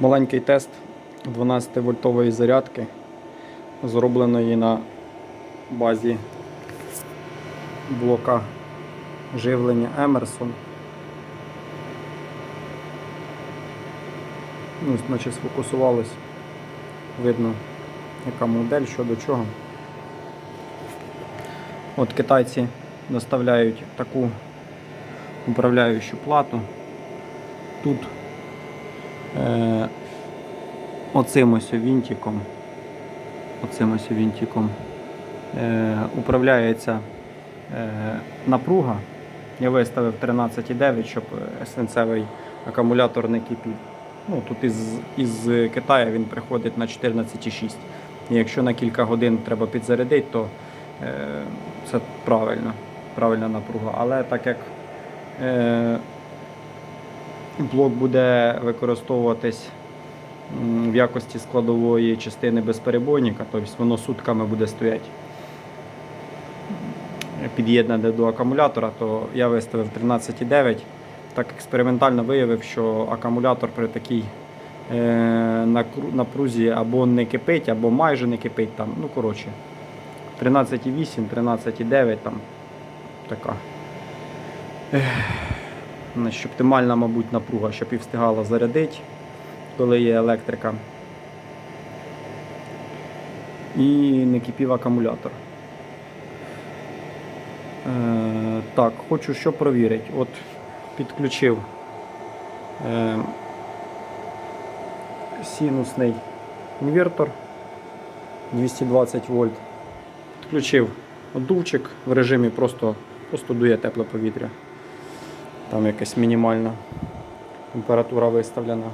Маленький тест 12-вольтової зарядки, зробленої на базі блока живлення Emerson. Ну, наче сфокусувалось. Видно, яка модель, що до чого. От китайці доставляють таку управляючу плату. Тут е, оцим ось вінтиком, оцим ось вінтиком е, управляється е, напруга. Я виставив 13,9, щоб е, свинцевий акумулятор не кипів. Ну, тут із, із Китаю він приходить на 14,6. І якщо на кілька годин треба підзарядити, то е, це правильно, правильна напруга. Але так як е, блок буде використовуватись в якості складової частини безперебойника, тобто воно сутками буде стояти під'єднане до акумулятора, то я виставив 13,9. Так експериментально виявив, що акумулятор при такій е, напрузі або не кипить, або майже не кипить. Там, ну, коротше, 13,8, 13,9 там така. Значить, оптимальна, мабуть, напруга, щоб і встигала зарядити, коли є електрика. І не кипів акумулятор. Е, так, хочу що провірити. От підключив е, синусний інвертор 220 вольт. Підключив одувчик в режимі просто, просто дує тепле повітря. Там якась мінімальна температура виставлена.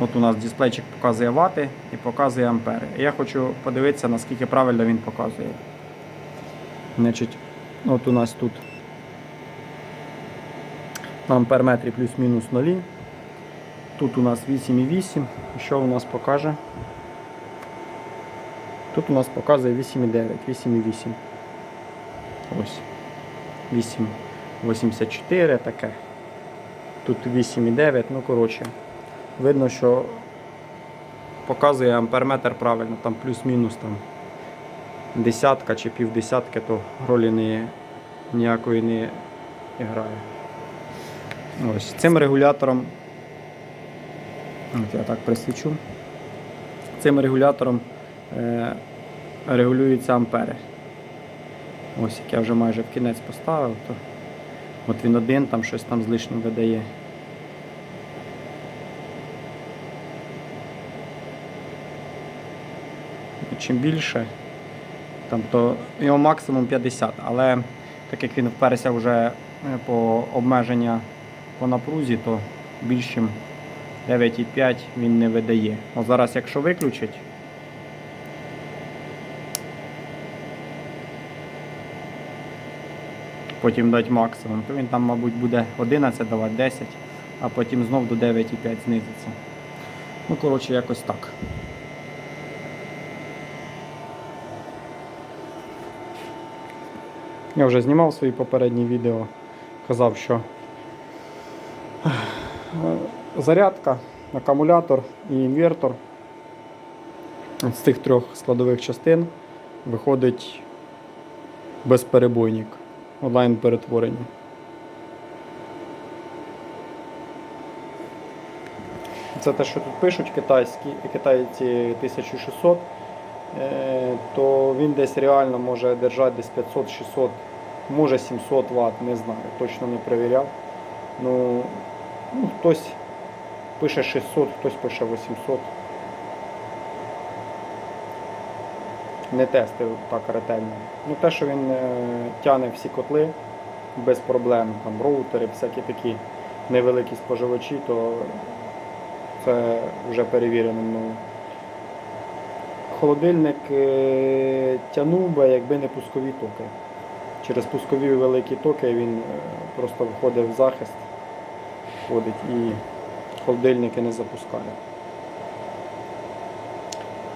От у нас дисплейчик показує вати і показує ампери. Я хочу подивитися, наскільки правильно він показує. Значить, от у нас тут на амперметрі плюс-мінус 0. Тут у нас 8,8. Що у нас покаже? Тут у нас показує 8,9, 8,8. Ось. 8,84 таке. Тут 8,9, ну коротше. Видно, що показує амперметр правильно, там плюс-мінус там десятка чи півдесятки, то ролі не, ніякої не грає. Ось цим регулятором, от я так присвічу, цим регулятором е, регулюються ампери. Ось як я вже майже в кінець поставив, то от він один там щось там з лишнім видає. чим більше, там, то його максимум 50, але так як він вперся вже е, по обмеження по напрузі, то більш ніж 9,5 він не видає. От зараз, якщо виключить, потім дати максимум, то він там, мабуть, буде 11 давати 10, а потім знов до 9,5 знизиться. Ну, коротше, якось так. Я вже знімав свої попередні відео, казав, що е, зарядка, акумулятор і інвертор з цих трьох складових частин виходить безперебойник онлайн перетворення. Це те, що тут пишуть китайські, китайці 1600, е, то він десь реально може держати десь 500-600, може 700 Вт, не знаю, точно не перевіряв. Ну, ну, хтось пише 600, хтось пише 800. Не тестив так ретельно. Ну, те, що він е, тягне всі котли без проблем, там роутери, всякі такі невеликі споживачі, то це вже перевірено мною. Холодильник е, тягнув би, якби не пускові токи. Через пускові великі токи він е, просто входить в захист, входить і холодильники не запускає.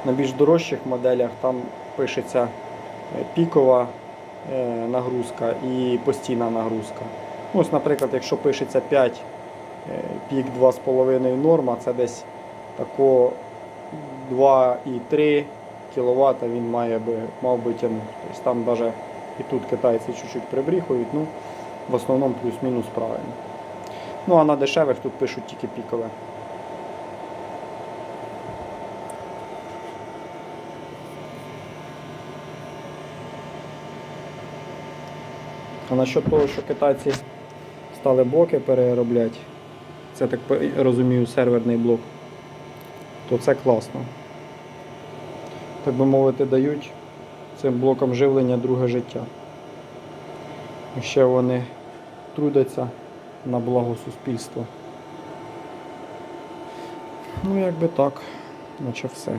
На більш дорожчих моделях там пишеться е, пікова е, нагрузка і постійна нагрузка. Ось, наприклад, якщо пишеться 5 е, пік 2,5 норма, це десь тако 2,3 кВт він має би, мав би тягнути. Тобто там навіть і тут китайці чуть-чуть прибріхують, ну в основному плюс-мінус правильно. Ну а на дешевих тут пишуть тільки пікове. А насчет того, що китайці стали блоки переробляти, це так розумію серверний блок, то це класно. Так би мовити, дають цим блокам живлення друге життя. І ще вони трудяться на благо суспільства. Ну, якби так, наче все.